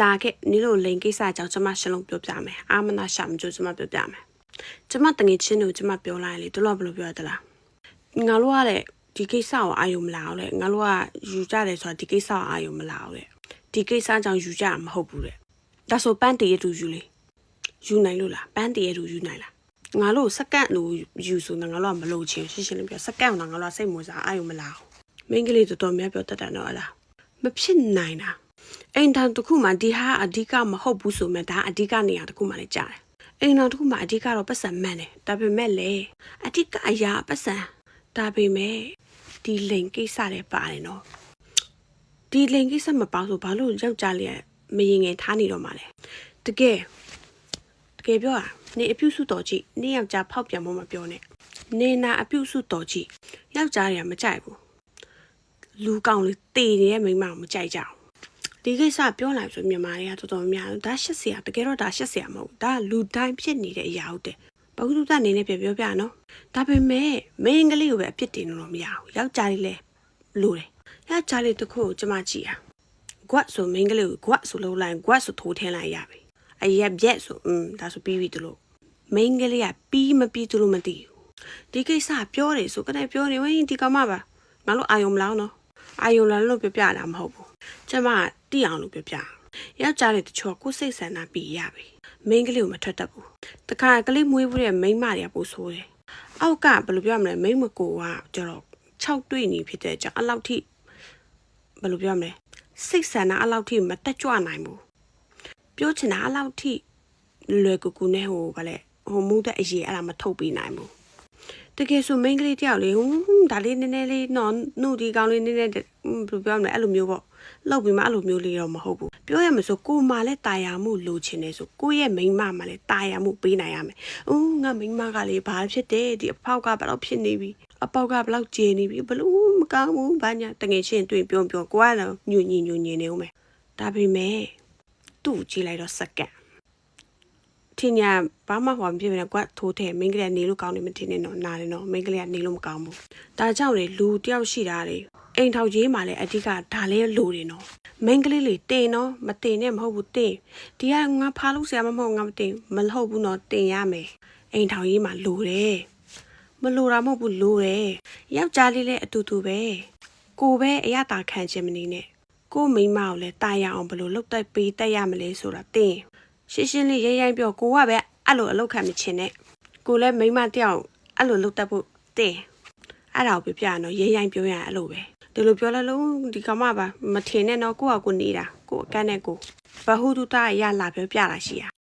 လာခဲ့နင်တို့လိန်ကိစ္စအကြောင်းကျွန်မရှင်းလုံးပြောပြမယ်အာမနာရှာမကြိုးကျွန်မပြောပြမယ်ကျွန်မတငယ်ချင်းတို့ကျွန်မပြောလိုက်လေတို့တော့ဘယ်လိုပြောရသလားငါတို့ကလေဒီကိစ္စကိုအာယုံမလာအောင်လေငါတို့ကယူကြတယ်ဆိုတာဒီကိစ္စကိုအာယုံမလာအောင်လေဒီကိစ္စကြောင့်ယူကြမှာမဟုတ်ဘူးလေဒါဆိုပန်းတရတူယူလေယူနိုင်လို့လားပန်းတရတူယူနိုင်လားငါတို့စက္ကန့်လို့ယူဆိုတော့ငါတို့ကမလို့ချင်းရှင်းရှင်းလေးပြောစက္ကန့်တော့ငါတို့ကစိတ်ဝင်စားအာယုံမလာအောင်မင်းကလေးတော်တော်များပြောတတ်တယ်နော်ဟလားမဖြစ်နိုင်တာ အိမ်ထောင်တစ်ခုမှဒီဟာအဓိကမဟုတ်ဘူးဆိုမှဒါအဓိကနေရာတစ်ခုမှလည်းကြားတယ်အိမ်ထောင်တစ်ခုမှအဓိကတော့ပတ်စံမှန်တယ်ဒါပေမဲ့လေအဓိကအရာပတ်စံဒါပေမဲ့ဒီလိန်ကိစ္စတွေပါတယ်နော်ဒီလိန်ကိစ္စမပါဆိုဘာလို့ယောက်ျားလေးကမရင်ငယ်ထားနေတော့မှလဲတကယ်တကယ်ပြောတာနေအပြုစုတော်ကြည့်နေယောက်ျားဖောက်ပြန်မမပြောနဲ့နေနာအပြုစုတော်ကြည့်ယောက်ျားတွေကမကြိုက်ဘူးလူကောင်းလေးတေနေတဲ့မိန်းမကိုမကြိုက်ကြဘူး ဒီကိစ္စပြောလိုက်ဆိုမြန်မာတွေကတော်တော်များများဒါရှက်စရာတကယ်တော့ဒါရှက်စရာမဟုတ်ဘူးဒါလူတိုင်းဖြစ်နေတဲ့အရာဟုတ်တယ်ဘဂုတ္တအနေနဲ့ပြပြောပြနော်ဒါပေမဲ့မင်းကလေးကိုပဲအပြစ်တင်လို့မရဘူးယောက်ျားလေးလည်းလိုတယ်ယောက်ျားလေးတစ်ခုကိုကျမကြည့်ရကွတ်ဆိုမင်းကလေးကိုကွတ်ဆိုလုံးလိုက်ကွတ်ဆိုထိုးထင်းလိုက်ရပြီအရက်ပြက်ဆိုอืมဒါဆိုပြီးပြီသူလို့မင်းကလေးကပြီးမပြီးသူလို့မသိဘူးဒီကိစ္စပြောတယ်ဆိုကနေပြောနေဝင်းဒီကောင်မပါငါတို့အာယုံမလားနော်အာယုံလာလို့ပြောပြတာမဟုတ်ဘူးကျမက တိအောင်လို့ပြောပြယောက်ျားတွေတချို့ကကိုယ်စိတ်ဆန္ဒပြီးရပြီမိန်းကလေးကိုမထွက်တတ်ဘူးတခါကလေးမွေးဘူးတဲ့မိန်းမတွေကပို့ဆိုးတယ်အောက်ကဘယ်လိုပြောရမလဲမိန်းမကိုကကျတော့6တွေ့နေဖြစ်တဲ့ကြောင့်အဲ့လောက်ထိဘယ်လိုပြောရမလဲစိတ်ဆန္ဒအဲ့လောက်ထိမတက်ကြွနိုင်ဘူးပြောချင်တာအဲ့လောက်ထိလွယ်ကူကူနဲ့ဟိုဗာလဲဟိုမူတဲ့အရေးအဲ့ဒါမထုတ်ပေးနိုင်ဘူးတကယ်ဆိုမိန်းကလေးတယောက်လေးဟွန်းဒါလေးနည်းနည်းလေးနော်နှုတ်ဒီကောင်းလေးနည်းနည်းဟွန်း ဘယ်လိုပြောမလဲအဲ့လိုမျိုးပေါ့လောက်ပြီးမှအဲ့လိုမျိုးလေးတော့မဟုတ်ဘူးပြောရမှာဆိုကိုမှလည်းတာယာမှုလိုချင်တယ်ဆိုကိုရဲ့မိန်းမမှလည်းတာယာမှုပေးနိုင်ရမယ်။ဦးငါမိန်းမကလေးဘာဖြစ်တယ်ဒီအဖောက်ကဘယ်လောက်ဖြစ်နေပြီအပေါက်ကဘယ်လောက်ကျေနေပြီဘလို့မကောင်းဘူးဘာညာတငယ်ချင်းတွေ့ပြောပြောကိုကတော့ညွညင်ညွညင်နေဦးမယ်။ဒါပေမဲ့သူ့ကိုကြည့်လိုက်တော့စက္ကန့်ထင်ညာဘာမှဟောမဖြစ်ဘူးကွာထိုးတယ်မင်းကလေးကနေလို့ကောင်းနေမထင်နဲ့တော့နားတယ်နော်မင်းကလေးကနေလို့မကောင်းဘူးဒါကြောင့်လေလူတယောက်ရှိတာလေ အိမ်ထောက်ရေးမှလည်းအဓိကဒါလဲလိုတယ်နော်မင်းကလေးလေတင်နော်မတင်နဲ့မဟုတ်ဘူးတင်ဒီကငါဖားလို့ဆရာမမဟုတ်ငါမတင်မဟုတ်ဘူးနော်တင်ရမယ်အိမ်ထောက်ရေးမှလိုတယ်မလိုတာမဟုတ်ဘူးလိုတယ်ယောက်ျားလေးလည်းအတူတူပဲကိုပဲအရတာခံခြင်းမနေနဲ့ကိုမိန်းမကိုလည်းတာရအောင်ဘယ်လိုလုပ်တတ်ပေးတတ်ရမလဲဆိုတာတင်ရှင်းရှင်းလေးရဲရိုင်းပြောကိုကပဲအဲ့လိုအလောက်ခံမချင်နဲ့ကိုလည်းမိန်းမတယောက်အဲ့လိုလုပ်တတ်ဖို့တင်အဲ့ဒါကိုပြပြရနော်ရဲရိုင်းပြောရရင်အဲ့လိုပဲ ဒီလိုပြောလိုက်လို့ဒီကောင်မပါမထင်နဲ့နော်ကိုကကိုနေတာကိုအကန့်နဲ့ကိုဘဟုတုတရရလာပြောပြတာရှိရ